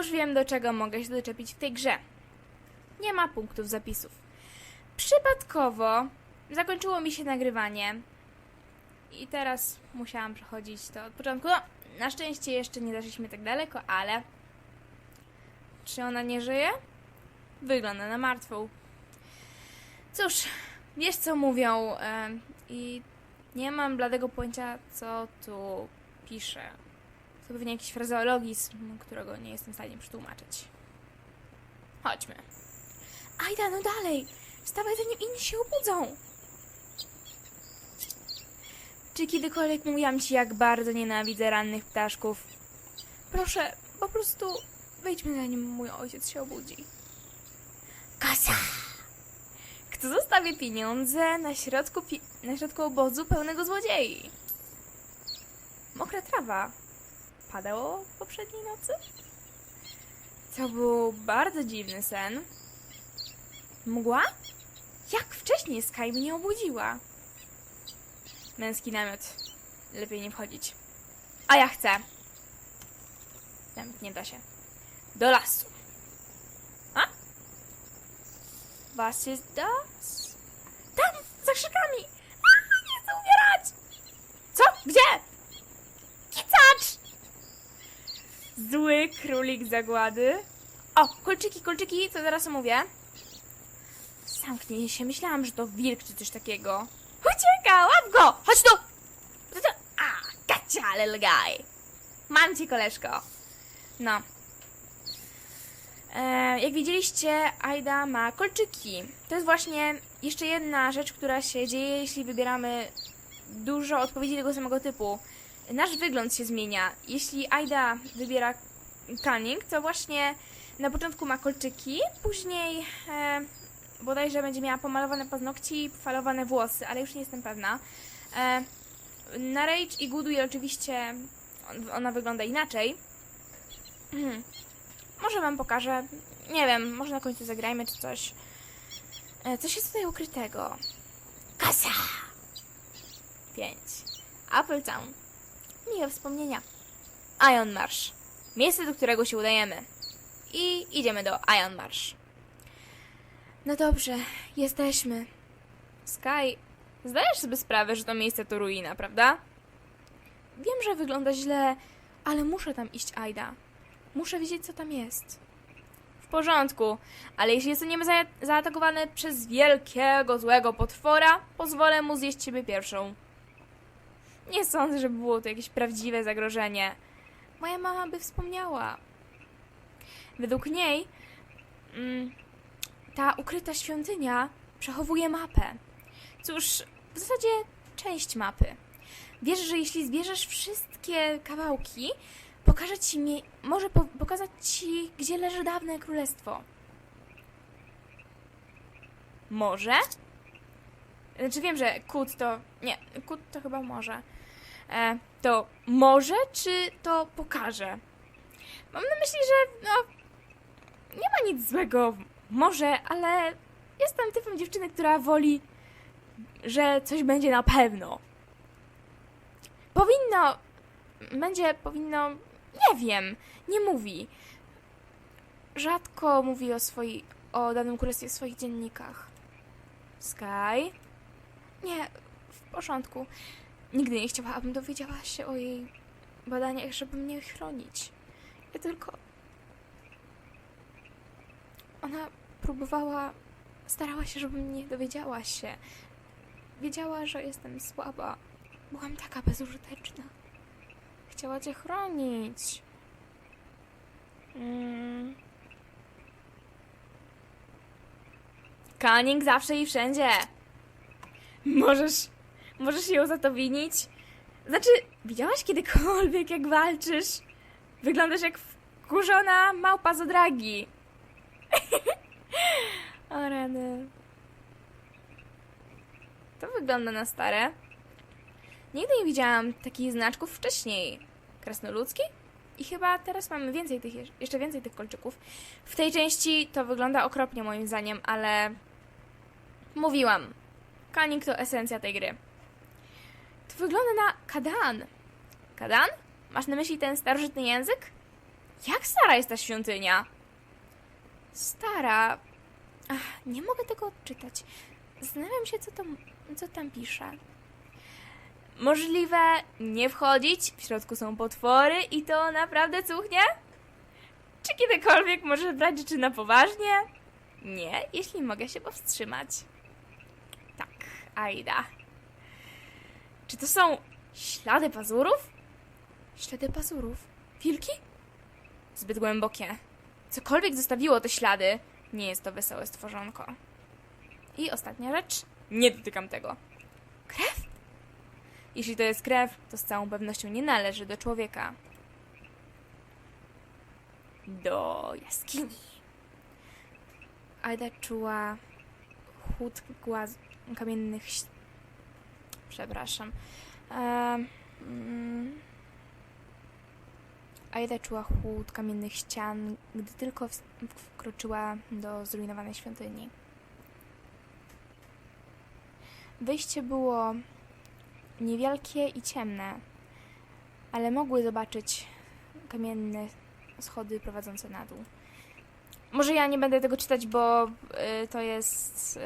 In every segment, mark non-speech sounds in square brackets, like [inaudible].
już wiem, do czego mogę się doczepić w tej grze. Nie ma punktów zapisów. Przypadkowo zakończyło mi się nagrywanie i teraz musiałam przechodzić to od początku. No, na szczęście jeszcze nie zaszliśmy tak daleko, ale czy ona nie żyje? Wygląda na martwą. Cóż, wiesz co mówią e, i nie mam bladego pojęcia, co tu pisze. To pewnie jakiś frazeologizm, którego nie jestem w stanie przetłumaczyć. Chodźmy. Ajda, no dalej! Wstawaj, zanim inni się obudzą! Czy kiedykolwiek mówiłam ci, jak bardzo nienawidzę rannych ptaszków? Proszę, po prostu wejdźmy zanim mój ojciec się obudzi. Kasa! Kto zostawi pieniądze na środku, pi- na środku obozu pełnego złodziei? Mokra trawa. Padało poprzedniej nocy? To był bardzo dziwny sen. Mgła? Jak wcześniej Sky mnie obudziła? Męski namiot. Lepiej nie wchodzić. A ja chcę. Nawet nie da się. Do lasu. A? Was ist das? Tam, za krzakami! A, nie chcę umierać! Co? Gdzie? Zły królik zagłady. O, kolczyki, kolczyki, co zaraz mówię. Zamknij się, myślałam, że to wilk czy coś takiego. Ucieka, łap go! Chodź tu! A, gotcha, little guy. Mam cię, koleżko. No. E, jak widzieliście, Aida ma kolczyki. To jest właśnie jeszcze jedna rzecz, która się dzieje, jeśli wybieramy dużo odpowiedzi tego samego typu. Nasz wygląd się zmienia. Jeśli Aida wybiera cunning, to właśnie na początku ma kolczyki, później e, bodajże będzie miała pomalowane paznokci i falowane włosy, ale już nie jestem pewna. E, na Rage i Goodwill oczywiście on- ona wygląda inaczej. Mhm. Może wam pokażę. Nie wiem, może na końcu zagrajmy czy coś. E, coś jest tutaj ukrytego. Kasa! 5. Apple Town. Miłe wspomnienia. Ion Marsh. Miejsce, do którego się udajemy. I idziemy do Ion Marsh. No dobrze, jesteśmy. Sky, zdajesz sobie sprawę, że to miejsce to ruina, prawda? Wiem, że wygląda źle, ale muszę tam iść, Aida. Muszę wiedzieć, co tam jest. W porządku, ale jeśli zostaniemy za zaatakowany przez wielkiego, złego potwora, pozwolę mu zjeść ciebie pierwszą. Nie sądzę, że było to jakieś prawdziwe zagrożenie. Moja mama by wspomniała. Według niej mm, ta ukryta świątynia przechowuje mapę. Cóż, w zasadzie część mapy. Wiesz, że jeśli zbierzesz wszystkie kawałki, pokaże ci mi, może po, pokazać ci, gdzie leży dawne królestwo. Może? Znaczy wiem, że kut to... Nie, kut to chyba może. E, to może, czy to pokaże? Mam na myśli, że no... Nie ma nic złego może, ale jestem typem dziewczyny, która woli, że coś będzie na pewno. Powinno... Będzie, powinno... Nie wiem, nie mówi. Rzadko mówi o swojej... o danym królestwie w swoich dziennikach. Sky? Nie, w porządku. Nigdy nie chciałabym dowiedziała się o jej badaniach, żeby mnie chronić. Ja tylko... Ona próbowała... Starała się, żebym nie dowiedziała się. Wiedziała, że jestem słaba. Byłam taka bezużyteczna. Chciała cię chronić. Mm. Cunning zawsze i wszędzie. Możesz, możesz ją za to winić? Znaczy, widziałaś kiedykolwiek, jak walczysz? Wyglądasz jak wkurzona małpa z odragi. [laughs] o rany. To wygląda na stare. Nigdy nie widziałam takich znaczków wcześniej. Krasnoludzki? I chyba teraz mamy więcej tych, jeszcze więcej tych kolczyków. W tej części to wygląda okropnie moim zdaniem, ale mówiłam. Kanik to esencja tej gry. To wygląda na Kadan. Kadan? Masz na myśli ten starożytny język? Jak stara jest ta świątynia? Stara. Ach, nie mogę tego odczytać. Zastanawiam się, co, to, co tam pisze. Możliwe nie wchodzić, w środku są potwory i to naprawdę cuchnie? Czy kiedykolwiek możesz brać rzeczy na poważnie? Nie, jeśli mogę się powstrzymać. Aida. Czy to są ślady pazurów? Ślady pazurów? Wilki? Zbyt głębokie. Cokolwiek zostawiło te ślady, nie jest to wesołe stworzonko. I ostatnia rzecz. Nie dotykam tego. Krew? Jeśli to jest krew, to z całą pewnością nie należy do człowieka. Do jaskini. Aida czuła chłód głaz kamiennych... Przepraszam. Em, mm. Aida czuła chłód kamiennych ścian, gdy tylko wkroczyła do zrujnowanej świątyni. Wyjście było niewielkie i ciemne, ale mogły zobaczyć kamienne schody prowadzące na dół. Może ja nie będę tego czytać, bo y, to jest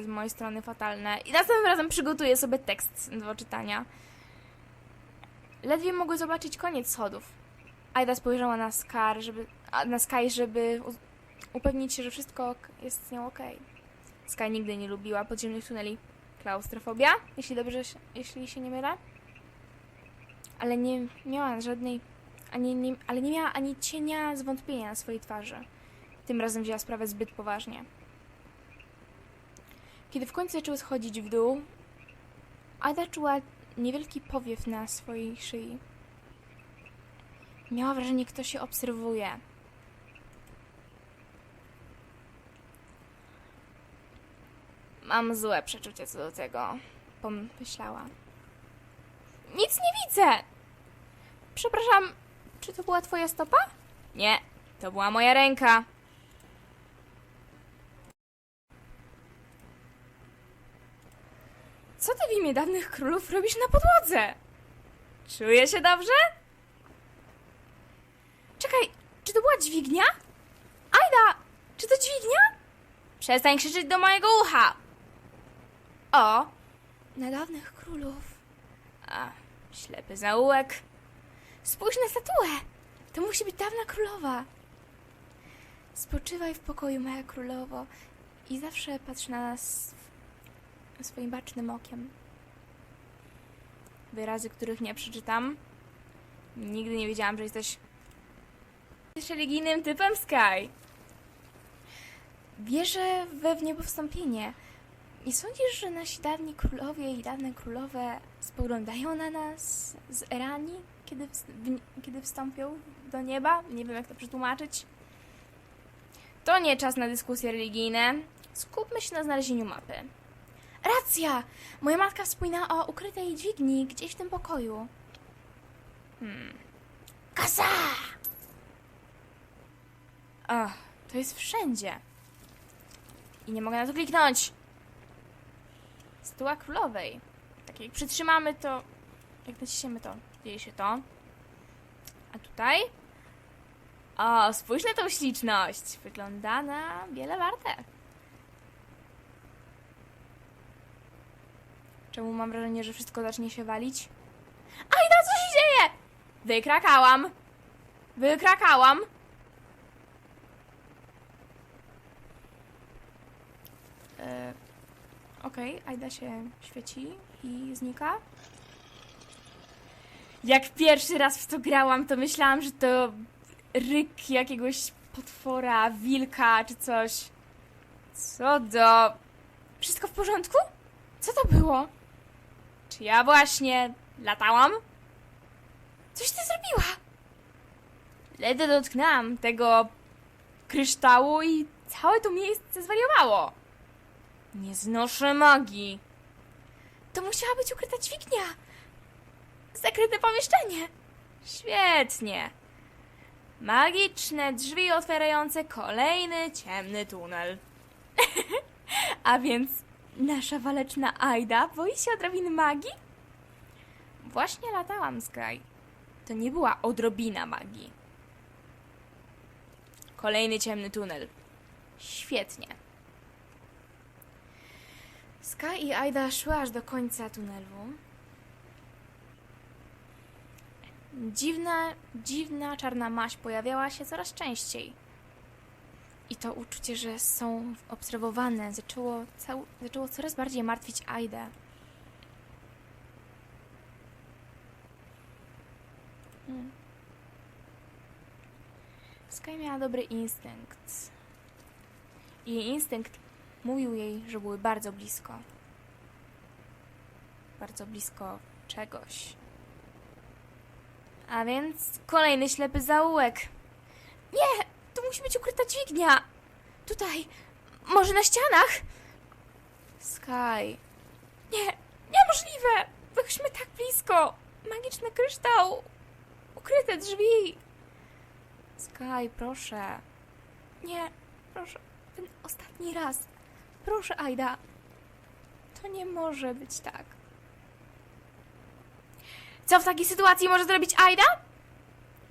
y, z mojej strony fatalne. I następnym razem przygotuję sobie tekst do czytania. Ledwie mogły zobaczyć koniec schodów. Aida spojrzała na Sky, żeby, na Sky, żeby upewnić się, że wszystko ok- jest z nią okej. Sky nigdy nie lubiła podziemnych tuneli. Klaustrofobia, jeśli dobrze, się, jeśli się nie mylę. Ale nie miała żadnej, ani nie, ale nie miała ani cienia zwątpienia na swojej twarzy. Tym razem wzięła sprawę zbyt poważnie. Kiedy w końcu zaczęły schodzić w dół, Ada czuła niewielki powiew na swojej szyi. Miała wrażenie, ktoś się obserwuje. Mam złe przeczucie co do tego, pomyślała. Nic nie widzę! Przepraszam, czy to była twoja stopa? Nie, to była moja ręka. Co ty w imię dawnych królów robisz na podłodze? Czuję się dobrze? Czekaj, czy to była dźwignia? Ajda, czy to dźwignia? Przestań krzyczeć do mojego ucha! O, na dawnych królów. A, ślepy zaułek. Spójrz na statuę! To musi być dawna królowa. Spoczywaj w pokoju, moja królowo, i zawsze patrz na nas swoim bacznym okiem. Wyrazy, których nie przeczytam. Nigdy nie wiedziałam, że jesteś. Jesteś religijnym typem Sky. Wierzę we wniebowstąpienie. Nie sądzisz, że nasi dawni królowie i dawne królowe spoglądają na nas z Erani, kiedy, w, kiedy wstąpią do nieba? Nie wiem, jak to przetłumaczyć. To nie czas na dyskusje religijne. Skupmy się na znalezieniu mapy. Racja! Moja matka wspomina o ukrytej dźwigni gdzieś w tym pokoju. Hmm. Kasa! Ach, to jest wszędzie. I nie mogę na to kliknąć. Stuła królowej. Tak jak przytrzymamy to... Jak naciśniemy to, dzieje się to. A tutaj? O, spójrz na tą śliczność. Wygląda na wiele warte. Czemu mam wrażenie, że wszystko zacznie się walić? Ajda, co się dzieje? Wykrakałam. Wykrakałam. E, Okej, Ajda się świeci i znika. Jak pierwszy raz w to grałam, to myślałam, że to ryk jakiegoś potwora, wilka czy coś. Co do... Wszystko w porządku? Co to było? Czy ja właśnie latałam? Coś ty zrobiła? Ledwo dotknęłam tego kryształu i całe to miejsce zwariowało. Nie znoszę magii. To musiała być ukryta dźwignia. Zakryte pomieszczenie. Świetnie. Magiczne drzwi otwierające kolejny ciemny tunel. [laughs] A więc nasza waleczna Aida boi się odrobiny magii? Właśnie latałam, Sky. To nie była odrobina magii. Kolejny ciemny tunel. Świetnie. Sky i Aida szły aż do końca tunelu. Dziwna, dziwna czarna maź pojawiała się coraz częściej. I to uczucie, że są obserwowane, zaczęło, cał, zaczęło coraz bardziej martwić Aidę. Hmm. Sky miała dobry instynkt. Jej instynkt mówił jej, że były bardzo blisko. Bardzo blisko czegoś. A więc kolejny ślepy zaułek. Nie! Tu musi być ukryta dźwignia! Tutaj! Może na ścianach? Sky. Nie! Niemożliwe! Byliśmy tak blisko! Magiczny kryształ! Ukryte drzwi! Sky, proszę. Nie, proszę. Ten ostatni raz. Proszę, Aida. To nie może być tak. Co w takiej sytuacji może zrobić Aida?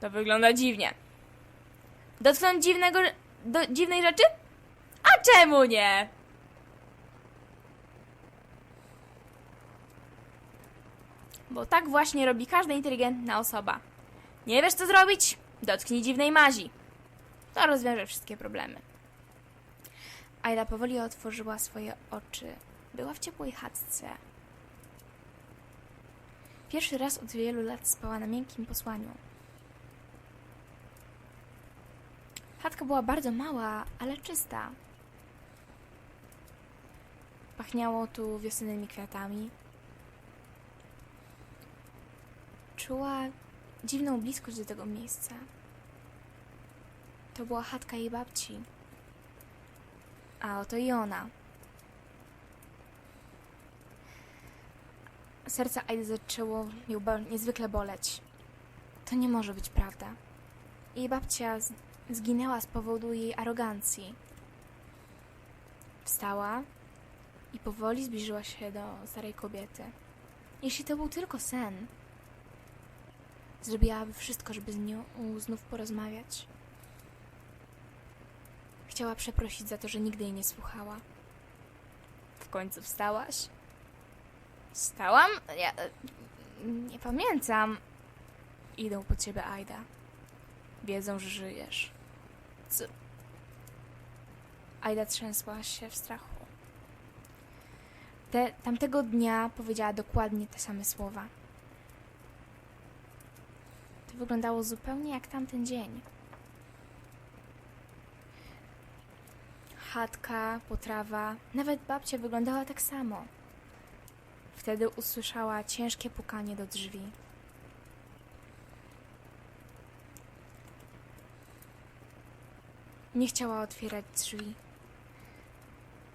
To wygląda dziwnie. Dotknąć dziwnego, do, dziwnej rzeczy? A czemu nie? Bo tak właśnie robi każda inteligentna osoba. Nie wiesz co zrobić? Dotknij dziwnej mazi. To rozwiąże wszystkie problemy. Aida powoli otworzyła swoje oczy. Była w ciepłej chatce. Pierwszy raz od wielu lat spała na miękkim posłaniu. Chatka była bardzo mała, ale czysta. Pachniało tu wiosennymi kwiatami. Czuła dziwną bliskość do tego miejsca. To była chatka jej babci. A oto i ona. Serce Aidy zaczęło ją niezwykle boleć. To nie może być prawda. Jej babcia zginęła z powodu jej arogancji. Wstała i powoli zbliżyła się do starej kobiety. Jeśli to był tylko sen, zrobiłaby wszystko, żeby z nią znów porozmawiać. Chciała przeprosić za to, że nigdy jej nie słuchała. W końcu wstałaś? Wstałam? Ja e, nie pamiętam. Idą po ciebie, Aida. Wiedzą, że żyjesz. Co? Aida trzęsła się w strachu. Te, tamtego dnia powiedziała dokładnie te same słowa. To wyglądało zupełnie jak tamten dzień. Chatka, potrawa, nawet babcia wyglądała tak samo. Wtedy usłyszała ciężkie pukanie do drzwi. Nie chciała otwierać drzwi.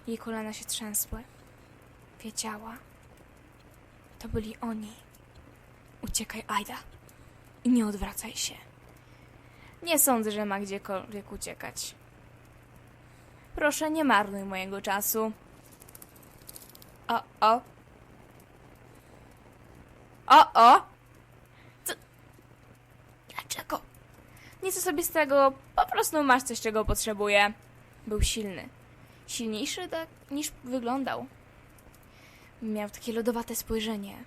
Jej kolana się trzęsły. Wiedziała. To byli oni. Uciekaj, Aida. I nie odwracaj się. Nie sądzę, że ma gdziekolwiek uciekać. Proszę, nie marnuj mojego czasu. O, o. O, o. Co? Dlaczego? Nic sobie z tego. Po prostu masz coś, czego potrzebuję. Był silny. Silniejszy tak, niż wyglądał. Miał takie lodowate spojrzenie.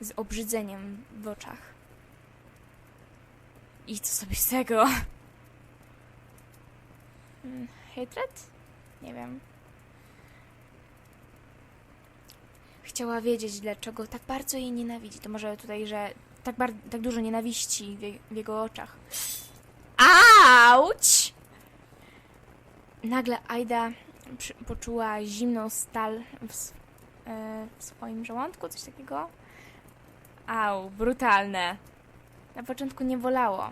Z obrzydzeniem w oczach. I co sobie z tego? Mm, Hatred? Nie wiem. Chciała wiedzieć, dlaczego tak bardzo jej nienawidzi. To może tutaj, że tak, tak dużo nienawiści w, je- w jego oczach. Auć! Nagle Aida poczuła zimną stal w, e, w swoim żołądku, coś takiego. Au, brutalne. Na początku nie wolało.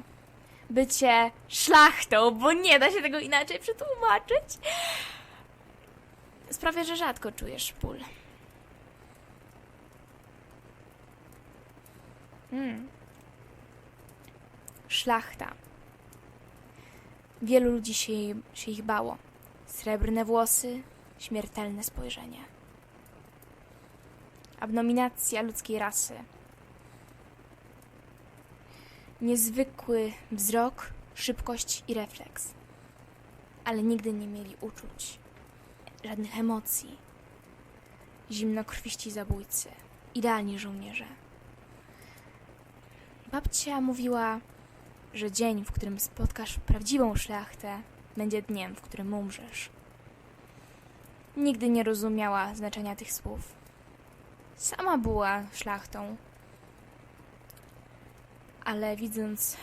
Bycie szlachtą, bo nie da się tego inaczej przetłumaczyć. Sprawia, że rzadko czujesz ból. Mm. Szlachta. Wielu ludzi się, się ich bało. Srebrne włosy, śmiertelne spojrzenie. Abominacja ludzkiej rasy. Niezwykły wzrok, szybkość i refleks. Ale nigdy nie mieli uczuć, żadnych emocji. Zimnokrwiści zabójcy, idealni żołnierze. Babcia mówiła, że dzień, w którym spotkasz prawdziwą szlachtę, będzie dniem, w którym umrzesz. Nigdy nie rozumiała znaczenia tych słów. Sama była szlachtą, ale widząc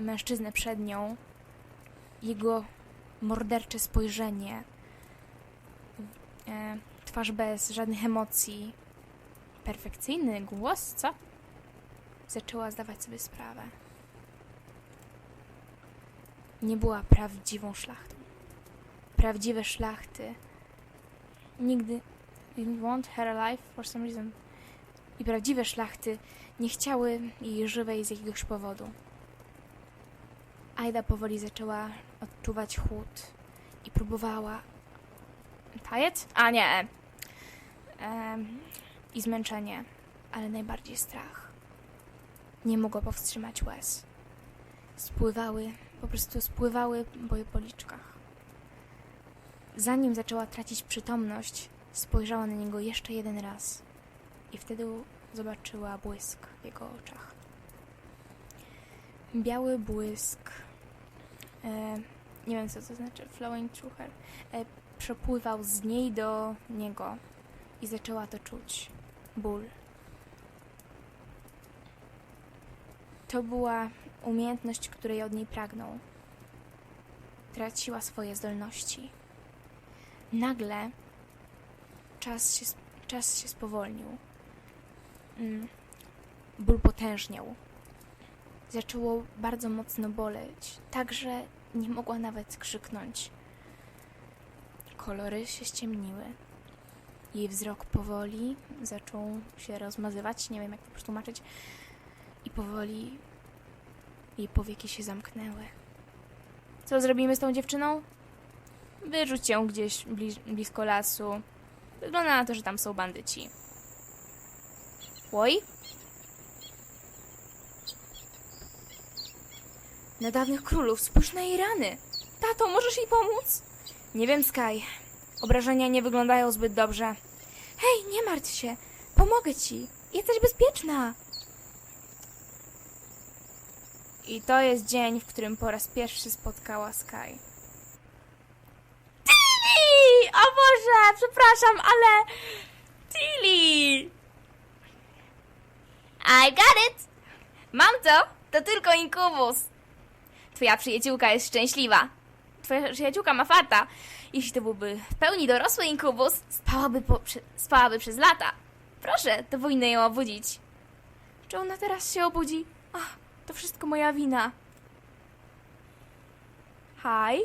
mężczyznę przed nią, jego mordercze spojrzenie, e, twarz bez żadnych emocji, perfekcyjny głos, co? Zaczęła zdawać sobie sprawę. Nie była prawdziwą szlachtą. Prawdziwe szlachty nigdy didn't want her alive for some reason. I prawdziwe szlachty nie chciały jej żywej z jakiegoś powodu. Aida powoli zaczęła odczuwać chłód i próbowała. Tajet? A nie. Em, I zmęczenie, ale najbardziej strach. Nie mogła powstrzymać łez. Spływały, po prostu spływały po jej policzkach. Zanim zaczęła tracić przytomność, spojrzała na niego jeszcze jeden raz i wtedy zobaczyła błysk w jego oczach. Biały błysk, e, nie wiem co to znaczy, flowing through her, e, przepływał z niej do niego i zaczęła to czuć. Ból. To była umiejętność, której od niej pragnął. Traciła swoje zdolności. Nagle czas się, czas się spowolnił. Mm. Ból potężniał. Zaczęło bardzo mocno boleć, tak że nie mogła nawet krzyknąć. Kolory się ściemniły. Jej wzrok powoli zaczął się rozmazywać, nie wiem jak to przetłumaczyć, i powoli jej powieki się zamknęły. Co zrobimy z tą dziewczyną? Wyrzuć ją gdzieś bli- blisko lasu. Wygląda na to, że tam są bandyci. Oj? Na dawnych królów, spójrz na jej rany. Tato, możesz jej pomóc? Nie wiem, Sky. Obrażenia nie wyglądają zbyt dobrze. Hej, nie martw się. Pomogę ci. Jesteś bezpieczna. I to jest dzień, w którym po raz pierwszy spotkała Sky. Tilly! O Boże, przepraszam, ale... Tilly! I got it! Mam to! To tylko inkubus. Twoja przyjaciółka jest szczęśliwa. Twoja przyjaciółka ma farta. Jeśli to byłby w pełni dorosły inkubus, spałaby, po, spałaby przez lata. Proszę, to powinno ją obudzić. Czy ona teraz się obudzi? Ach, to wszystko moja wina. Hi.